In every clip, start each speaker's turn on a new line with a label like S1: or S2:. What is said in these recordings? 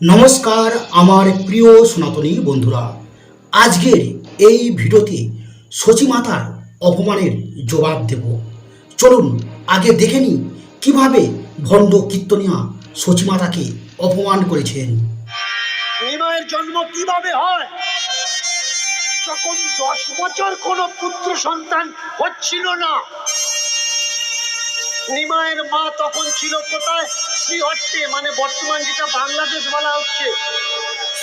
S1: নমস্কার আমার প্রিয় সনাতনী বন্ধুরা। আজকের এই ভিডিওতে সচিমাতার অপমানের জবাব দেব। চলুন, আগে দেখে নিই কীভাবে ভণ্ড কীর্তনিয়া সচিমাতাকে অপমান করেছেন।
S2: নিমায়ের জন্ম কীভাবে হয়? যখন দশ বছর কোন পুত্র সন্তান হচ্ছিল না নিমায়ের মা তখন ছিল কোথায়? শ্রীহট্টে মানে বর্তমান যেটা বাংলাদেশ বলা হচ্ছে,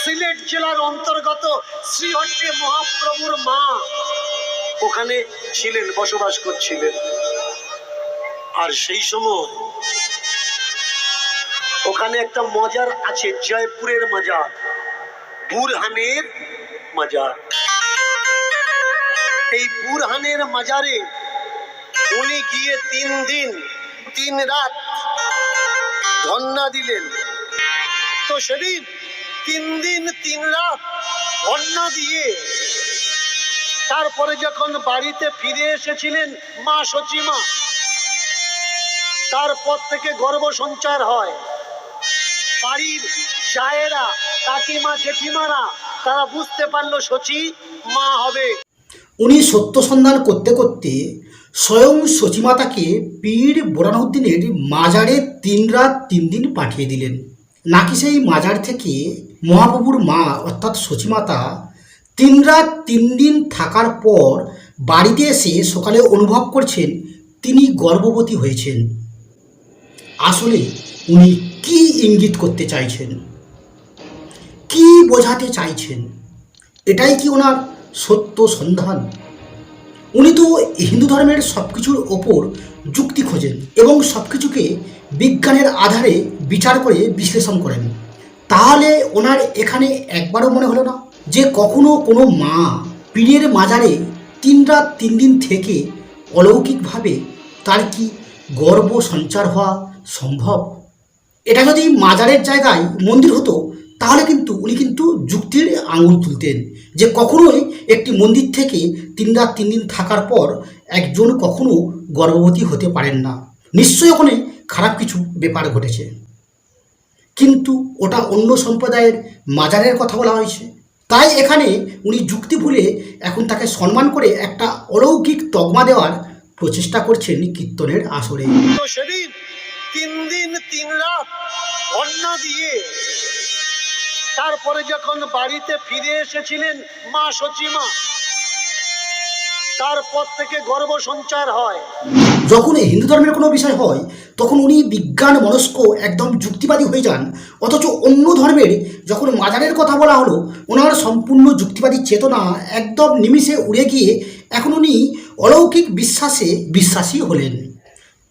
S2: সিলেট জেলার অন্তর্গত শ্রীহট্টে মহাপ্রভুর মা। ওখানে ছিলেন, বসবাস করছিলেন। আর সেই সময় ওখানে একটা মজার আছে, জয়পুরের মজার, বুরহানের মাজার। এই বুরহানের মাজারে উনি গিয়ে তিন দিন, তিন রাত ধন্না দিলেন। তো সেদিন তিন দিন, তিন রাত ধন্না দিয়ে তারপরে যখন বাড়িতে ফিরে এসেছিলেন মা সচিমা, তারপর থেকে গর্ব সঞ্চার হয়। বাড়ির চায়েরা কাকিমা, জেঠিমারা, তারা বুঝতে পারল সচি মা হবে।
S1: উনি সত্য সন্ধান করতে করতে স্বয়ং সচিমাতাকে পীর বোরানউদ্দিনের মাজারে তিন রাত তিন দিন পাঠিয়ে দিলেন। নাকি সেই মাজার থেকে মহাপ্রভুর মা, অর্থাৎ সচিমাতা তিন রাত তিন দিন থাকার পর বাড়িতে এসে সকালে অনুভব করছেন তিনি গর্ভবতী হয়েছেন। আসলে উনি কি ইঙ্গিত করতে চাইছেন? কি বোঝাতে চাইছেন? এটাই কি ওনার সত্য সন্ধান? উনি তো হিন্দু ধর্মের সব কিছুর ওপর যুক্তি খোঁজেন এবং সব কিছুকে বিজ্ঞানের আধারে বিচার করে বিশ্লেষণ করেন। তাহলে ওনার এখানে একবারও মনে হলো না যে কখনো কোনো মা পীরের মাজারে তিন রাত তিন দিন থেকে অলৌকিকভাবে তার কি গর্ব সঞ্চার হওয়া সম্ভব? এটা যদি মাজারের জায়গায় মন্দির হতো, তাহলে কিন্তু উনি কিন্তু যুক্তির আঙুল তুলতেন যে কখনোই একটি মন্দির থেকে তিন রাত তিন দিন থাকার পর একজন কখনো গর্ভবতী হতে পারেন না। নিশ্চয়ই ওখানে খারাপ কিছু ব্যাপার ঘটেছে। কিন্তু ওটা অন্য সম্প্রদায়ের মাজারের কথা বলা হয়েছে। তাই এখানে উনি যুক্তি ভুলে এখন তাকে সম্মান করে একটা অলৌকিক তকমা দেওয়ার প্রচেষ্টা করছেন কীর্তনের আসরে।
S2: সেদিন তিন দিন, তিন রাত ধন্না দিয়ে তারপরে যখন বাড়িতে ফিরে এসেছিলেন মা সচিমা তারপর থেকে গর্ভ সঞ্চার হয়।
S1: যখন হিন্দু ধর্মের কোনো বিষয় হয়, তখন উনি বিজ্ঞান মনস্ক একদম যুক্তিবাদী হয়ে যান। অথচ অন্য ধর্মের যখন মাজারের কথা বলা হলো, ওনার সম্পূর্ণ যুক্তিবাদী চেতনা একদম নিমিষে উড়ে গিয়ে এখন উনি অলৌকিক বিশ্বাসে বিশ্বাসী হলেন।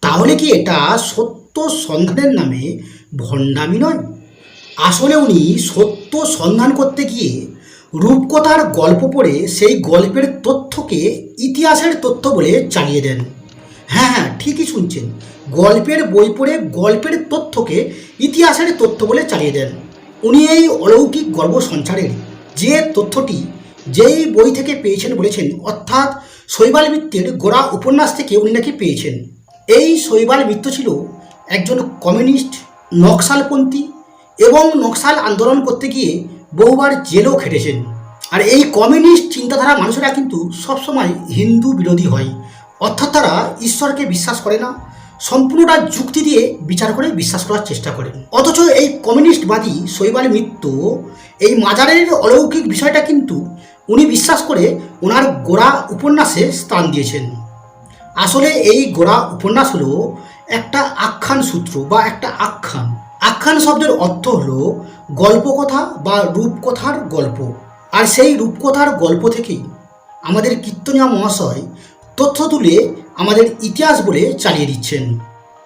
S1: তাহলে কি এটা সত্য সন্ধানের নামে ভণ্ডামি নয়? আসলে উনি সত্য সন্ধান করতে গিয়ে রূপকথার গল্প পড়ে সেই গল্পের তথ্যকে ইতিহাসের তথ্য বলে চালিয়ে দেন। হ্যাঁ হ্যাঁ ঠিকই শুনছেন। গল্পের বই পড়ে গল্পের তথ্যকে ইতিহাসের তথ্য বলে চালিয়ে দেন। উনি এই অলৌকিক গর্ব সঞ্চারের যে তথ্যটি যেই বই থেকে পেয়েছেন বলেছেন, অর্থাৎ শৈবাল মিত্রের গোড়া উপন্যাস থেকে উনি নাকি পেয়েছেন। এই শৈবাল মিত্র ছিল একজন কমিউনিস্ট, নকশালপন্থী এবং নকশাল আন্দোলন করতে গিয়ে বহুবার জেলও খেটেছেন। আর এই কমিউনিস্ট চিন্তাধারা মানুষেরা কিন্তু সবসময় হিন্দু বিরোধী হয়। অর্থাৎ তারা ঈশ্বরকে বিশ্বাস করে না, সম্পূর্ণটা যুক্তি দিয়ে বিচার করে বিশ্বাস করার চেষ্টা করেন অথচ এই কমিউনিস্টবাদী শৈবাল মিত্র এই মাজারের অলৌকিক বিষয়টা কিন্তু উনি বিশ্বাস করে ওনার গোড়া উপন্যাসে স্থান দিয়েছেন। আসলে এই গোড়া উপন্যাস হলো একটা আখ্যান সূত্র বা একটা আখ্যান। আখ্যান শব্দের অর্থ হল গল্পকথা বা রূপকথার গল্প। আর সেই রূপকথার গল্প থেকেই আমাদের কীর্তনিয়া মহাশয় তথ্য তুলে আমাদের ইতিহাস বলে চালিয়ে দিচ্ছেন।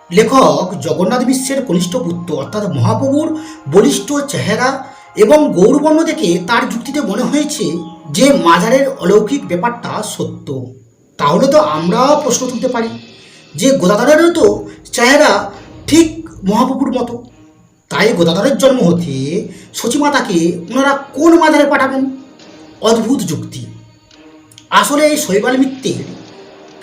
S1: লেখক জগন্নাথ বিশ্বের কনিষ্ঠ পুত্র, অর্থাৎ মহাপ্রভুর বলিষ্ঠ চেহারা এবং গৌরবর্ণ দেখে তার যুক্তিতে মনে হয়েছে যে মাজারের অলৌকিক ব্যাপারটা সত্য। তাহলে তো আমরাও প্রশ্ন তুলতে পারি যে গোদাধরেরও তো চেহারা ঠিক মহাপ্রভুর মতো। তাই গোদাধরের জন্ম হতে সচিমাতাকে ওনারা কোন মাজারে পাঠাবেন? অদ্ভুত যুক্তি। আসলে এই শৈবাল মিত্রের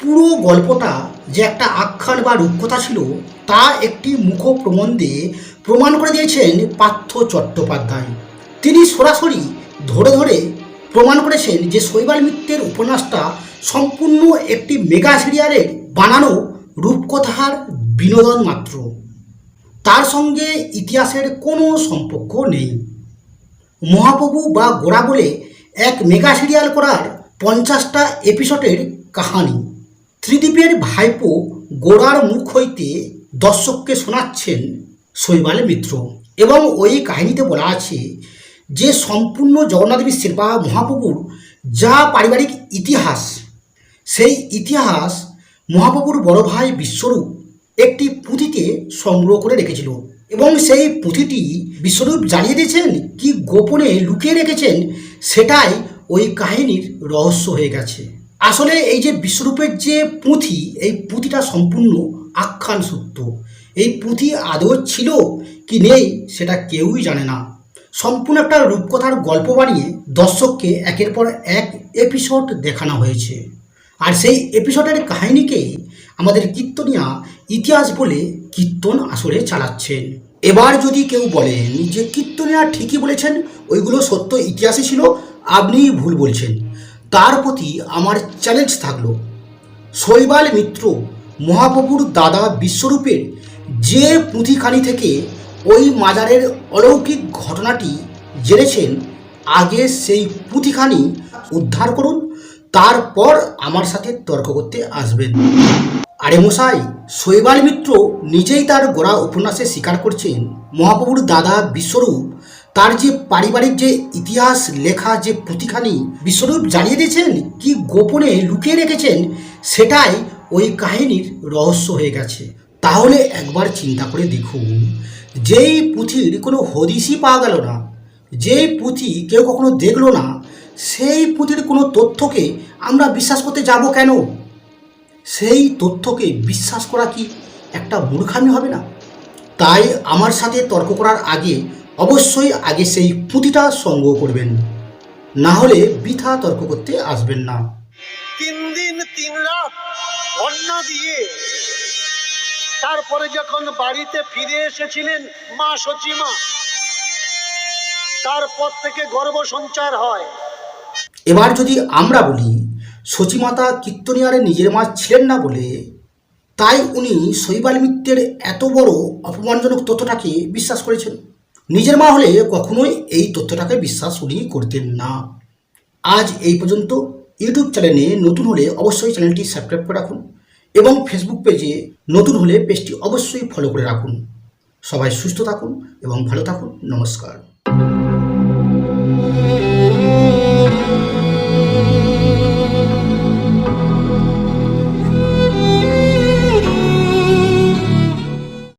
S1: পুরো গল্পটা যে একটা আখ্যান বা রূপকথা ছিল, তা একটি মুখ প্রবন্ধে প্রমাণ করে দিয়েছেন পার্থ চট্টোপাধ্যায়। তিনি সরাসরি ধরে ধরে প্রমাণ করেছেন যে শৈবাল মিত্রের উপন্যাসটা সম্পূর্ণ একটি মেগা সিরিয়ালের বানানো রূপকথার বিনোদন মাত্র। তার সঙ্গে ইতিহাসের কোনো সম্পর্ক নেই। মহাপ্রভু বা গোড়া বলে এক মেগা সিরিয়াল করার পঞ্চাশটা এপিসোডের কাহানি। ত্রিদীপের ভাইপো গোড়ার মুখ হইতে দর্শককে শোনাচ্ছেন শৈবাল মিত্র এবং ওই কাহিনীতে বলা আছে যে সম্পূর্ণ জগন্নাথ বিশ্বের বা মহাপ্রভুর যা পারিবারিক ইতিহাস, সেই ইতিহাস মহাপ্রভুর বড় ভাই বিশ্বরূপ একটি পুঁথিতে সংগ্রহ করে রেখেছিল এবং সেই পুঁথিটি বিশ্বরূপ জানিয়ে দিয়েছেন কি গোপনে লুকিয়ে রেখেছেন সেটাই ওই কাহিনীর রহস্য হয়ে গেছে। আসলে এই যে বিশ্বরূপের যে পুঁথি, এই পুঁথিটা সম্পূর্ণ আখ্যান সত্য। এই পুঁথি আদৌ ছিল কি নেই সেটা কেউই জানে না। সম্পূর্ণ একটা রূপকথার গল্প বানিয়ে দর্শককে একের পর এক এপিসোড দেখানো হয়েছে। আর সেই এপিসোডের কাহিনীকেই আমাদের কীর্তনিয়া ইতিহাস বলে কীর্তন আসরে চালাচ্ছেন। এবার যদি কেউ বলেন যে কীর্তনিয়া ঠিকই বলেছেন, ওইগুলো সত্য ইতিহাসে ছিল আপনিই ভুল বলছেন। তার প্রতি আমার চ্যালেঞ্জ থাকল। শৈবাল মিত্র মহাপ্রভুর দাদা বিশ্বরূপের যে পুঁথিখানি থেকে ওই মাজারের অলৌকিক ঘটনাটি জেনেছেন, আগে সেই পুঁথিখানি উদ্ধার করুন তারপর আমার সাথে তর্ক করতে আসবেন। আরে মশাই, শৈবাল মিত্র নিজেই তার গোড়া উপন্যাসে স্বীকার করছেন, মহাপ্রভুর দাদা বিশ্বরূপ। তার যে পারিবারিক যে ইতিহাস, লেখা যে পুঁথিখানি বিশ্বরূপ জানিয়ে দিয়েছেন, কি গোপনে লুকিয়ে রেখেছেন, সেটাই ওই কাহিনীর রহস্য হয়ে গেছে। তাহলে একবার চিন্তা করে দেখুন, যেই পুঁথির কোনো হদিশই পাওয়া গেল না, যেই পুঁথি কেউ কখনো দেখল না সেই পুঁথির কোনো তথ্যকে আমরা বিশ্বাস করতে যাব কেন? সেই তথ্যকে বিশ্বাস করা কি একটা মূর্খামি হবে না? তাই আমার সাথে তর্ক করার আগে অবশ্যই আগে সেই পুঁথিটা সংগ্রহ করবেন। না হলে বৃথা তর্ক করতে আসবেন না।
S2: তিন দিন, তিন রাত অন্না দিয়ে তারপরে যখন বাড়িতে ফিরে এসেছিলেন মা সচিমা তারপর থেকে গর্ব সঞ্চার হয়।
S1: এবার যদি আমরা বলি সচিমাতা কীর্তনিয়ারে নিজের মা ছিলেন না বলে, তাই উনি শৈবাল মিত্রের এত বড় অপমানজনক তথ্যটাকে বিশ্বাস করেছেন। নিজের মা হলে কখনোই এই তথ্যটাকে বিশ্বাস উনি করতেন না। আজ এই পর্যন্ত ইউটিউব চ্যানেলে নতুন হলে অবশ্যই চ্যানেলটি সাবস্ক্রাইব করে রাখুন এবং ফেসবুক পেজে নতুন হলে পেজটি অবশ্যই ফলো করে রাখুন। সবাই সুস্থ থাকুন এবং ভালো থাকুন। নমস্কার।